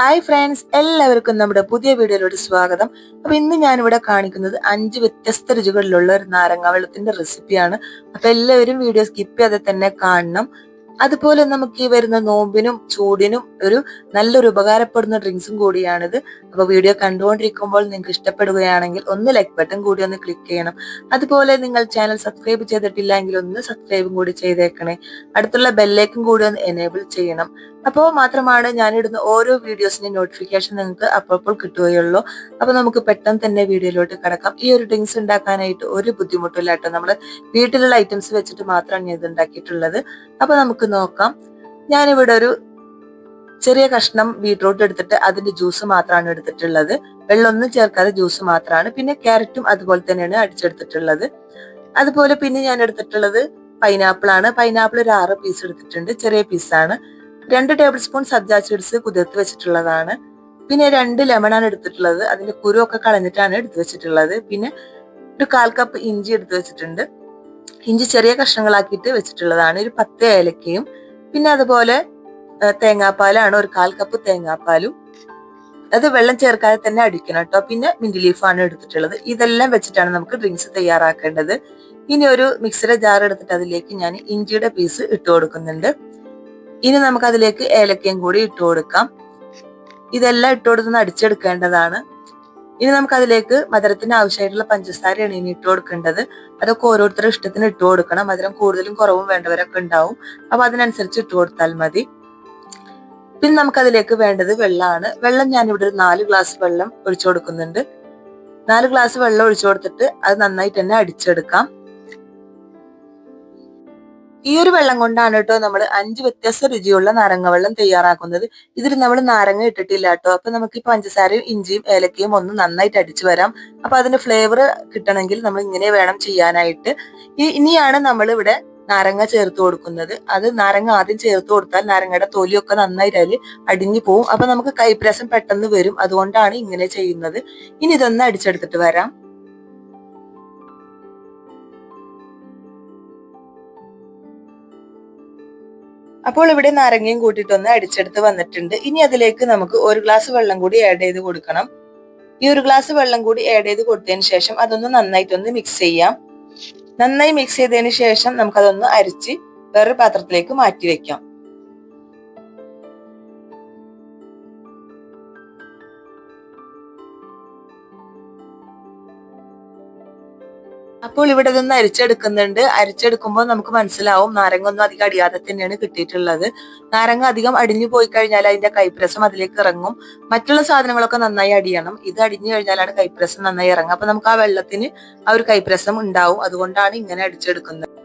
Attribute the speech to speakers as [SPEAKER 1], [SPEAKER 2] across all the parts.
[SPEAKER 1] Hi friends എല്ലാവർക്കും നമ്മുടെ പുതിയ വീഡിയോയിലോട്ട് സ്വാഗതം. അപ്പൊ ഇന്ന് ഞാനിവിടെ കാണിക്കുന്നത് അഞ്ച് വ്യത്യസ്ത രുചികളിലുള്ള ഒരു നാരങ്ങ വെള്ളത്തിന്റെ റെസിപ്പിയാണ് അപ്പൊ എല്ലാവരും വീഡിയോ സ്കിപ്പ് ചെയ്യാതെ തന്നെ കാണണം. അതുപോലെ നമുക്ക് ഈ വരുന്ന നോമ്പിനും ചൂടിനും ഒരു നല്ലൊരു ഉപകാരപ്പെടുന്ന ഡ്രിങ്ക്സും കൂടിയാണിത്. അപ്പൊ വീഡിയോ കണ്ടുകൊണ്ടിരിക്കുമ്പോൾ നിങ്ങൾക്ക് ഇഷ്ടപ്പെടുകയാണെങ്കിൽ ഒന്ന് ലൈക്ക് ബട്ടൺ കൂടി ഒന്ന് ക്ലിക്ക് ചെയ്യണം. അതുപോലെ നിങ്ങൾ ചാനൽ സബ്സ്ക്രൈബ് ചെയ്തിട്ടില്ല എങ്കിൽ ഒന്ന് സബ്സ്ക്രൈബും കൂടി ചെയ്തേക്കണേ. അടുത്തുള്ള ബെല്ലേക്കും കൂടി ഒന്ന് എനേബിൾ ചെയ്യണം. അപ്പോൾ മാത്രമാണ് ഞാനിടുന്ന ഓരോ വീഡിയോസിന്റെ നോട്ടിഫിക്കേഷൻ നിങ്ങൾക്ക് അപ്പോൾ കിട്ടുകയുള്ളൂ. അപ്പോൾ നമുക്ക് പെട്ടെന്ന് തന്നെ വീഡിയോയിലോട്ട് കിടക്കാം. ഈ ഒരു ഡ്രിങ്ക്സ് ഉണ്ടാക്കാനായിട്ട് ഒരു ബുദ്ധിമുട്ടില്ല കേട്ടോ നമ്മൾ വീട്ടിലുള്ള ഐറ്റംസ് വെച്ചിട്ട് മാത്രമാണ് ഞാൻ ഇത് ഉണ്ടാക്കിയിട്ടുള്ളത്. അപ്പോൾ നമുക്ക് നോക്കാം. ഞാനിവിടെ ഒരു ചെറിയ കഷ്ണം ബീട്രൂട്ട് എടുത്തിട്ട് അതിന്റെ ജ്യൂസ് മാത്രമാണ് എടുത്തിട്ടുള്ളത്. വെള്ളമൊന്നും ചേർക്കാതെ ജ്യൂസ് മാത്രമാണ്. പിന്നെ ക്യാരറ്റും അതുപോലെ തന്നെയാണ് അടിച്ചെടുത്തിട്ടുള്ളത്. അതുപോലെ പിന്നെ ഞാൻ എടുത്തിട്ടുള്ളത് പൈനാപ്പിൾ ആണ്. പൈനാപ്പിൾ ഒരു ആറ് പീസ് എടുത്തിട്ടുണ്ട്. ചെറിയ പീസാണ് രണ്ട് ടേബിൾ സ്പൂൺ സബ്ജ കുതിർത്ത് വെച്ചിട്ടുള്ളതാണ്. പിന്നെ രണ്ട് ലെമണാണ് എടുത്തിട്ടുള്ളത്. അതിന്റെ കുരുവൊക്കെ കളഞ്ഞിട്ടാണ് എടുത്ത് വെച്ചിട്ടുള്ളത്. പിന്നെ ഒരു കാൽ കപ്പ് ഇഞ്ചി എടുത്ത് വെച്ചിട്ടുണ്ട്. ഇഞ്ചി ചെറിയ കഷ്ണങ്ങളാക്കിയിട്ട് വെച്ചിട്ടുള്ളതാണ്. ഒരു പത്ത് ഏലക്കയും പിന്നെ അതുപോലെ തേങ്ങാപ്പാലാണ്. ഒരു കാൽ കപ്പ് തേങ്ങാപ്പാലും. അത് വെള്ളം ചേർക്കാതെ തന്നെ അടിക്കണം കേട്ടോ. പിന്നെ മിന്റ് ലീഫാണ് എടുത്തിട്ടുള്ളത്. ഇതെല്ലാം വെച്ചിട്ടാണ് നമുക്ക് ഡ്രിങ്ക്സ് തയ്യാറാക്കേണ്ടത്. ഇനി ഒരു മിക്സിയുടെ ജാർ എടുത്തിട്ട് അതിലേക്ക് ഞാൻ ഇഞ്ചിയുടെ പീസ് ഇട്ട് കൊടുക്കുന്നുണ്ട്. ഇനി നമുക്ക് അതിലേക്ക് ഏലക്കയും കൂടി ഇട്ട് കൊടുക്കാം. ഇതെല്ലാം ഇട്ട് കൊടുത്തുനിന്ന് അടിച്ചെടുക്കേണ്ടതാണ്. ഇനി നമുക്ക് അതിലേക്ക് മധുരത്തിന് ആവശ്യമായിട്ടുള്ള പഞ്ചസാരയാണ് ഇനി ഇട്ട് കൊടുക്കേണ്ടത്. അതൊക്കെ ഓരോരുത്തരുടെ ഇഷ്ടത്തിന് ഇട്ട് കൊടുക്കണം. മധുരം കൂടുതലും കുറവും വേണ്ടവരൊക്കെ ഉണ്ടാവും. അപ്പൊ അതിനനുസരിച്ച് ഇട്ട് കൊടുത്താൽ മതി. പിന്നെ നമുക്ക് അതിലേക്ക് വേണ്ടത് വെള്ളമാണ്. വെള്ളം ഞാനിവിടെ ഒരു നാല് ഗ്ലാസ് വെള്ളം ഒഴിച്ചു കൊടുക്കുന്നുണ്ട്. നാല് ഗ്ലാസ് വെള്ളം ഒഴിച്ചു കൊടുത്തിട്ട് അത് നന്നായിട്ട് തന്നെ അടിച്ചെടുക്കാം. ഈ ഒരു വെള്ളം കൊണ്ടാണ് കേട്ടോ നമ്മൾ അഞ്ച് വ്യത്യസ്ത രുചിയുള്ള നാരങ്ങ വെള്ളം തയ്യാറാക്കുന്നത്. ഇതിൽ നമ്മൾ നാരങ്ങ ഇട്ടിട്ടില്ല കേട്ടോ. അപ്പൊ നമുക്ക് ഈ പഞ്ചസാരയും ഇഞ്ചിയും ഏലക്കയും ഒന്ന് നന്നായിട്ട് അടിച്ചു വരാം. അപ്പൊ അതിന് ഫ്ലേവർ കിട്ടണമെങ്കിൽ നമ്മൾ ഇങ്ങനെ വേണം ചെയ്യാനായിട്ട്. ഇനിയാണ് നമ്മൾ ഇവിടെ നാരങ്ങ ചേർത്ത് കൊടുക്കുന്നത്. അത് നാരങ്ങ ആദ്യം ചേർത്ത് കൊടുത്താൽ നാരങ്ങയുടെ തൊലിയൊക്കെ നന്നായിട്ട് അതിൽ അടിഞ്ഞു പോവും. അപ്പൊ നമുക്ക് കൈപ്രസം പെട്ടെന്ന് വരും. അതുകൊണ്ടാണ് ഇങ്ങനെ ചെയ്യുന്നത്. ഇനി ഇതൊന്ന് അടിച്ചെടുത്തിട്ട് വരാം. അപ്പോൾ ഇവിടെ നാരങ്ങയും കൂട്ടിയിട്ടൊന്ന് അടിച്ചെടുത്ത് വന്നിട്ടുണ്ട്. ഇനി അതിലേക്ക് നമുക്ക് ഒരു ഗ്ലാസ് വെള്ളം കൂടി ആഡ് ചെയ്ത് കൊടുക്കണം. ഈ ഒരു ഗ്ലാസ് വെള്ളം കൂടി ആഡ് ചെയ്ത് കൊടുത്തതിന് ശേഷം അതൊന്ന് നന്നായിട്ടൊന്ന് മിക്സ് ചെയ്യാം. നന്നായി മിക്സ് ചെയ്തതിന് ശേഷം നമുക്കതൊന്ന് അരിച്ച് വേറൊരു പാത്രത്തിലേക്ക് മാറ്റി വെക്കാം. അപ്പോൾ ഇവിടെ നിന്ന് അരിച്ചെടുക്കുന്നുണ്ട്. അരിച്ചെടുക്കുമ്പോൾ നമുക്ക് മനസ്സിലാവും നാരങ്ങ ഒന്നും അധികം അടിയാതെ തന്നെയാണ് കിട്ടിയിട്ടുള്ളത്. നാരങ്ങ അധികം അടിഞ്ഞു പോയി കഴിഞ്ഞാൽ അതിന്റെ കൈപ്രസം അതിലേക്ക് ഇറങ്ങും. മറ്റുള്ള സാധനങ്ങളൊക്കെ നന്നായി അടിയണം. ഇത് അടിഞ്ഞു കഴിഞ്ഞാലാണ് കൈപ്രസം നന്നായി ഇറങ്ങുക. അപ്പൊ നമുക്ക് ആ വെള്ളത്തിന് ആ ഒരു കൈപ്രസം ഉണ്ടാവും. അതുകൊണ്ടാണ് ഇങ്ങനെ അടിച്ചെടുക്കുന്നത്.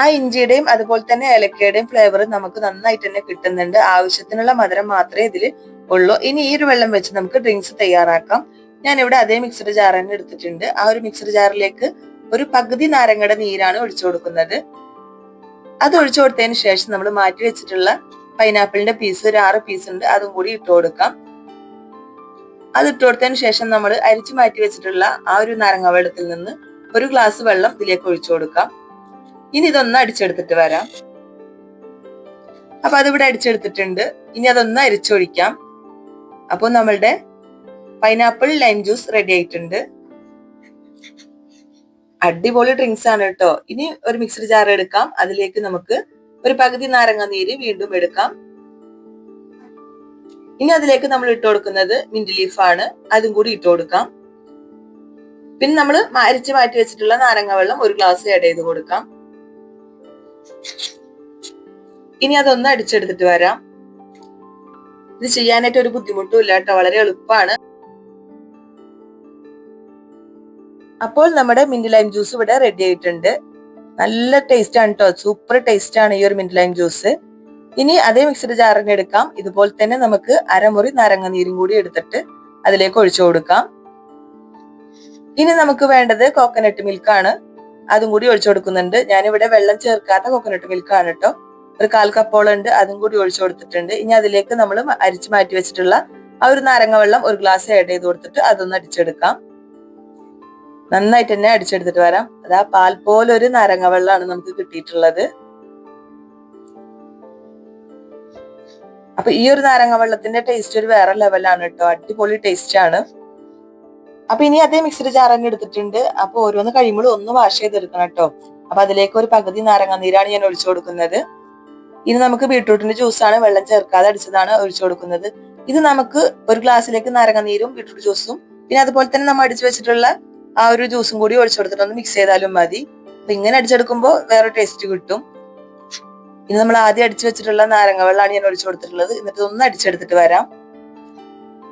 [SPEAKER 1] ആ ഇഞ്ചിയുടെയും അതുപോലെ തന്നെ ഏലക്കയുടെയും ഫ്ലേവർ നമുക്ക് നന്നായിട്ട് തന്നെ കിട്ടുന്നുണ്ട്. ആവശ്യത്തിനുള്ള മധുരം മാത്രമേ ഇതിൽ ഉള്ളൂ. ഇനി ഈ ഒരു വെള്ളം വെച്ച് നമുക്ക് ഡ്രിങ്ക്സ് തയ്യാറാക്കാം. ഞാൻ ഇവിടെ അതേ മിക്സഡ് ജാർ തന്നെ എടുത്തിട്ടുണ്ട്. ആ ഒരു മിക്സഡ് ജാറിലേക്ക് ഒരു പകുതി നാരങ്ങയുടെ നീരാണ് ഒഴിച്ചു കൊടുക്കുന്നത്. അത് ഒഴിച്ചു കൊടുത്തതിന് ശേഷം നമ്മൾ മാറ്റി വെച്ചിട്ടുള്ള പൈനാപ്പിളിന്റെ പീസ് ഒരു ആറ് പീസ് ഉണ്ട്. അതും കൂടി ഇട്ട് കൊടുക്കാം. അത് ഇട്ട് കൊടുത്തതിന് ശേഷം നമ്മൾ അരിച്ചു മാറ്റി വെച്ചിട്ടുള്ള ആ ഒരു നാരങ്ങ വെള്ളത്തിൽ നിന്ന് ഒരു ഗ്ലാസ് വെള്ളം ഇതിലേക്ക് ഒഴിച്ചു കൊടുക്കാം. ഇനി ഇതൊന്ന് അടിച്ചെടുത്തിട്ട് വരാം. അപ്പൊ അതിവിടെ അടിച്ചെടുത്തിട്ടുണ്ട്. ഇനി അതൊന്ന് അരിച്ചൊഴിക്കാം. അപ്പോൾ നമ്മളുടെ പൈനാപ്പിൾ ലൈം ജ്യൂസ് റെഡി ആയിട്ടുണ്ട്. അടിപൊളി ഡ്രിങ്ക്സ് ആണ് കേട്ടോ. ഇനി ഒരു മിക്സഡ് ജാർ എടുക്കാം. അതിലേക്ക് നമുക്ക് ഒരു പകുതി നാരങ്ങ നീര് വീണ്ടും എടുക്കാം. ഇനി അതിലേക്ക് നമ്മൾ ഇട്ട് കൊടുക്കുന്നത് മിന്റ് ലീഫാണ് അതും കൂടി ഇട്ട് കൊടുക്കാം. പിന്നെ നമ്മൾ അരിച്ച് മാറ്റി വെച്ചിട്ടുള്ള നാരങ്ങ വെള്ളം ഒരു ഗ്ലാസ് ആഡ് ചെയ്ത് കൊടുക്കാം. ഇനി അതൊന്ന് അടിച്ചെടുത്തിട്ട് വരാം. ഇത് ചെയ്യാനായിട്ട് ഒരു ബുദ്ധിമുട്ടും ഇല്ല കേട്ടോ വളരെ എളുപ്പമാണ്. അപ്പോൾ നമ്മുടെ മിന്റ് ലൈം ജ്യൂസ് ഇവിടെ റെഡി ആയിട്ടുണ്ട്. നല്ല ടേസ്റ്റ് ആണ് കേട്ടോ സൂപ്പർ ടേസ്റ്റ് ആണ് ഈ ഒരു മിന്റ് ലൈം ജ്യൂസ്. ഇനി അതേ മിക്സഡ് ജാറിന് എടുക്കാം. ഇതുപോലെ തന്നെ നമുക്ക് അരമുറി നാരങ്ങ നീരും കൂടി എടുത്തിട്ട് അതിലേക്ക് ഒഴിച്ചു കൊടുക്കാം. ഇനി നമുക്ക് വേണ്ടത് കോക്കനട്ട് മിൽക്കാണ് അതും കൂടി ഒഴിച്ചു കൊടുക്കുന്നുണ്ട്. ഞാനിവിടെ വെള്ളം ചേർക്കാത്ത കോക്കനട്ട് മിൽക്ക് ആണ് കേട്ടോ ഒരു കാൽ കപ്പോളം ഉണ്ട് അതും കൂടി ഒഴിച്ചു കൊടുത്തിട്ടുണ്ട്. ഇനി അതിലേക്ക് നമ്മൾ അരിച്ചു മാറ്റി വെച്ചിട്ടുള്ള ആ ഒരു നാരങ്ങ വെള്ളം ഒരു ഗ്ലാസ് ആഡ് ചെയ്ത് കൊടുത്തിട്ട് അതൊന്ന് അടിച്ചെടുക്കാം. നന്നായിട്ട് തന്നെ അടിച്ചെടുത്തിട്ട് വരാം. അതാ പാൽ പോലെ ഒരു നാരങ്ങ വെള്ളമാണ് നമുക്ക് കിട്ടിയിട്ടുള്ളത്. അപ്പൊ ഈ ഒരു നാരങ്ങ വെള്ളത്തിന്റെ ടേസ്റ്റ് ഒരു വേറെ ലെവലാണ് കേട്ടോ അടിപൊളി ടേസ്റ്റ് ആണ്. അപ്പൊ ഇനി അതേ മിക്സഡ് ജാർ തന്നെ എടുത്തിട്ടുണ്ട്. അപ്പൊ ഓരോന്ന് കഴിയുമ്പോൾ ഒന്ന് വാഷ് ചെയ്തെടുക്കണം കേട്ടോ. അപ്പൊ അതിലേക്ക് ഒരു പകുതി നാരങ്ങ നീരാണ് ഞാൻ ഒഴിച്ചു കൊടുക്കുന്നത്. ഇനി നമുക്ക് ബീട്രൂട്ടിന്റെ ജ്യൂസാണ് വെള്ളം ചേർക്കാതെ അടിച്ചതാണ് ഒഴിച്ചു കൊടുക്കുന്നത്. ഇത് നമുക്ക് ഒരു ഗ്ലാസ്സിലേക്ക് നാരങ്ങ നീരും ബീട്രൂട്ട് ജ്യൂസും പിന്നെ അതുപോലെ തന്നെ നമ്മൾ അടിച്ചു വെച്ചിട്ടുള്ള ആ ഒരു ജ്യൂസും കൂടി ഒഴിച്ചു കൊടുത്തിട്ട് ഒന്ന് മിക്സ് ചെയ്താലും മതി. അപ്പൊ ഇങ്ങനെ അടിച്ചെടുക്കുമ്പോൾ വേറെ ടേസ്റ്റ് കിട്ടും. ഇനി നമ്മൾ ആദ്യം അടിച്ചു വെച്ചിട്ടുള്ള നാരങ്ങ വെള്ളമാണ് ഞാൻ ഒഴിച്ചു കൊടുത്തിട്ടുള്ളത്. എന്നിട്ട് ഒന്ന് അടിച്ചെടുത്തിട്ട് വരാം.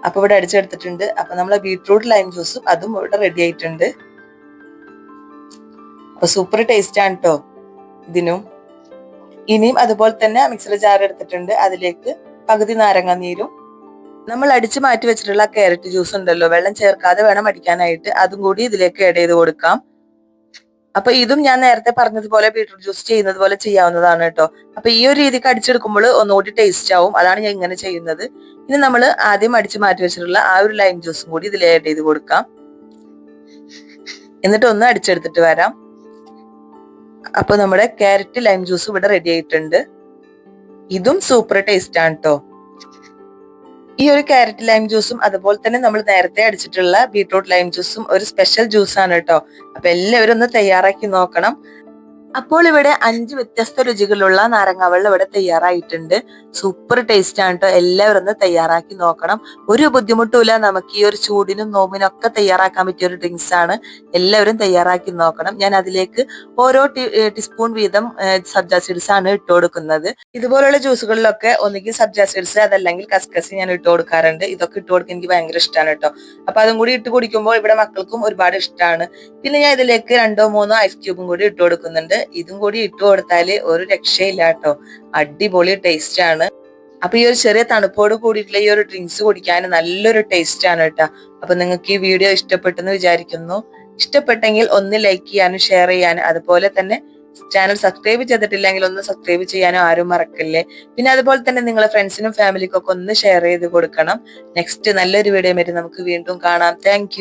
[SPEAKER 1] അപ്പൊ ഇവിടെ അടിച്ചെടുത്തിട്ടുണ്ട്. അപ്പൊ നമ്മളെ ബീട്രൂട്ട് ലൈം ജ്യൂസും അതും ഇവിടെ റെഡി ആയിട്ടുണ്ട്. അപ്പൊ സൂപ്പർ ടേസ്റ്റ് ആണ് കേട്ടോ ഇതിനും. ഇനിയും അതുപോലെ തന്നെ മിക്സർ ജാർ എടുത്തിട്ടുണ്ട്. അതിലേക്ക് പകുതി നാരങ്ങ നീരും. നമ്മൾ അടിച്ചു മാറ്റി വെച്ചിട്ടുള്ള കാരറ്റ് ജ്യൂസ് ഉണ്ടല്ലോ വെള്ളം ചേർക്കാതെ വേണം അടിക്കാനായിട്ട്. അതും കൂടി ഇതിലേക്ക് ആഡ് ചെയ്ത് കൊടുക്കാം. അപ്പൊ ഇതും ഞാൻ നേരത്തെ പറഞ്ഞതുപോലെ ബീട്രൂട്ട് ജ്യൂസ് ചെയ്യുന്നത് പോലെ ചെയ്യാവുന്നതാണ് കേട്ടോ. അപ്പൊ ഈ ഒരു രീതിക്ക് അടിച്ചെടുക്കുമ്പോൾ ഒന്നുകൂടി ടേസ്റ്റ് ആവും. അതാണ് ഞാൻ ഇങ്ങനെ ചെയ്യുന്നത്. ഇനി നമ്മൾ ആദ്യം അടിച്ചു മാറ്റി വെച്ചിട്ടുള്ള ആ ഒരു ലൈം ജ്യൂസും കൂടി ഇതിൽ ആഡ് ചെയ്ത് കൊടുക്കാം. എന്നിട്ട് ഒന്ന് അടിച്ചെടുത്തിട്ട് വരാം. അപ്പൊ നമ്മുടെ ക്യാരറ്റ് ലൈം ജ്യൂസ് ഇവിടെ റെഡി ആയിട്ടുണ്ട്. ഇതും സൂപ്പർ ടേസ്റ്റ് ആണ് കേട്ടോ. ഈ ഒരു ക്യാരറ്റ് ലൈം ജ്യൂസും അതുപോലെ തന്നെ നമ്മൾ നേരത്തെ അടിച്ചിട്ടുള്ള ബീട്രൂട്ട് ലൈം ജ്യൂസും ഒരു സ്പെഷ്യൽ ജ്യൂസ് ആണ് കേട്ടോ. അപ്പൊ എല്ലാവരും ഒന്ന് തയ്യാറാക്കി നോക്കണം. അപ്പോൾ ഇവിടെ അഞ്ച് വ്യത്യസ്ത രുചികളുള്ള നാരങ്ങ വെള്ളം ഇവിടെ തയ്യാറായിട്ടുണ്ട്. സൂപ്പർ ടേസ്റ്റ് ആണ് കേട്ടോ എല്ലാവരും ഒന്ന് തയ്യാറാക്കി നോക്കണം. ഒരു ബുദ്ധിമുട്ടുമില്ല. നമുക്ക് ഈ ഒരു ചൂടിനും നോമ്പിനും ഒക്കെ തയ്യാറാക്കാൻ പറ്റിയ ഒരു ഡ്രിങ്ക്സ് ആണ്. എല്ലാവരും തയ്യാറാക്കി നോക്കണം. ഞാൻ അതിലേക്ക് ഓരോ ടീ ടീസ്പൂൺ വീതം സബ്ജ സീഡ്സ് ആണ് ഇട്ട് കൊടുക്കുന്നത്. ഇതുപോലുള്ള ജ്യൂസുകളിലൊക്കെ ഒന്നുകിൽ സബ്ജ സീഡ്സ് അതല്ലെങ്കിൽ കസ്കസ് ഞാൻ ഇട്ട് കൊടുക്കാറുണ്ട്. ഇതൊക്കെ ഇട്ട് കൊടുക്കാൻ എനിക്ക് ഭയങ്കര ഇഷ്ടമാണ് കേട്ടോ അപ്പൊ അതും കൂടി ഇട്ട് കുടിക്കുമ്പോൾ ഇവിടെ മക്കൾക്കും ഒരുപാട് ഇഷ്ടമാണ് പിന്നെ ഞാൻ ഇതിലേക്ക് രണ്ടോ മൂന്നോ ഐസ് ക്യൂബും കൂടി ഇട്ട് കൊടുക്കുന്നുണ്ട്. ഇതും കൂടി ഇട്ട് കൊടുത്താൽ ഒരു രക്ഷയില്ല കേട്ടോ. അടിപൊളി ടേസ്റ്റ് ആണ്. അപ്പൊ ഈ ഒരു ചെറിയ തണുപ്പോട് കൂടിയിട്ടുള്ള ഈ ഒരു ഡ്രിങ്ക്സ് കുടിക്കാൻ നല്ലൊരു ടേസ്റ്റ് ആണ് കേട്ടോ. അപ്പൊ നിങ്ങൾക്ക് ഈ വീഡിയോ ഇഷ്ടപ്പെട്ടെന്ന് വിചാരിക്കുന്നു. ഇഷ്ടപ്പെട്ടെങ്കിൽ ഒന്ന് ലൈക്ക് ചെയ്യാനും ഷെയർ ചെയ്യാനും അതുപോലെ തന്നെ ചാനൽ സബ്സ്ക്രൈബ് ചെയ്തിട്ടില്ലെങ്കിൽ ഒന്ന് സബ്സ്ക്രൈബ് ചെയ്യാനും ആരും മറക്കല്ലേ. പിന്നെ അതുപോലെ തന്നെ നിങ്ങളെ ഫ്രണ്ട്സിനും ഫാമിലിക്കും ഒക്കെ ഒന്ന് ഷെയർ ചെയ്ത് കൊടുക്കണം. നെക്സ്റ്റ് നല്ലൊരു വീഡിയോ വരെ നമുക്ക് വീണ്ടും കാണാം. താങ്ക്